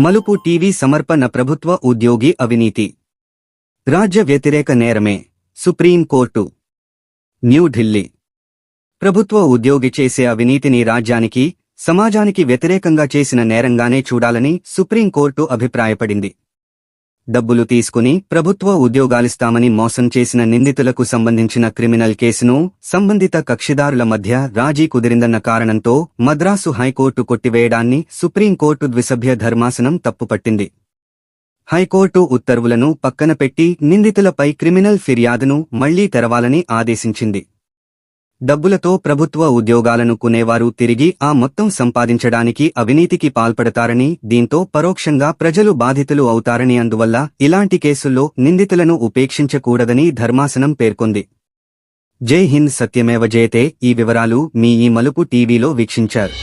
మలుపు టీవీ సమర్పణ ప్రభుత్వ ఉద్యోగి అవినీతి. రాజ్య వ్యతిరేక నేరమే. Supreme court. న్యూఢిల్లీ ప్రభుత్వ ఉద్యోగి చేసే అవినీతిని రాజ్యానికి సమాజానికి వ్యతిరేకంగా చేసిన నేరంగానే చూడాలని సుప్రీంకోర్టు అభిప్రాయపడింది. డబ్బులు తీసుకుని ప్రభుత్వ ఉద్యోగాలిస్తామని మోసం చేసిన నిందితులకు సంబంధించిన క్రిమినల్ కేసును సంబంధిత కక్షిదారుల మధ్య రాజీ కుదిరిందన్న కారణంతో మద్రాసు హైకోర్టు కొట్టివేయడాన్ని సుప్రీంకోర్టు ద్విసభ్య ధర్మాసనం తప్పుపట్టింది. హైకోర్టు ఉత్తర్వులను పక్కన పెట్టి నిందితులపై క్రిమినల్ ఫిర్యాదును మళ్ళీ తెరవాలని ఆదేశించింది. డబ్బులతో ప్రభుత్వ ఉద్యోగాలను కొనేవారు తిరిగి ఆ మొత్తం సంపాదించడానికి అవినీతికి పాల్పడతారని దీంతో పరోక్షంగా ప్రజలు బాధితులు అవుతారని అందువల్ల ఇలాంటి కేసుల్లో నిందితులను ఉపేక్షించకూడదని ధర్మాసనం పేర్కొంది. జై హింద్ సత్యమేవ జయతే ఈ వివరాలు మీ ఈ మలుపు టీవీలో వీక్షించారు.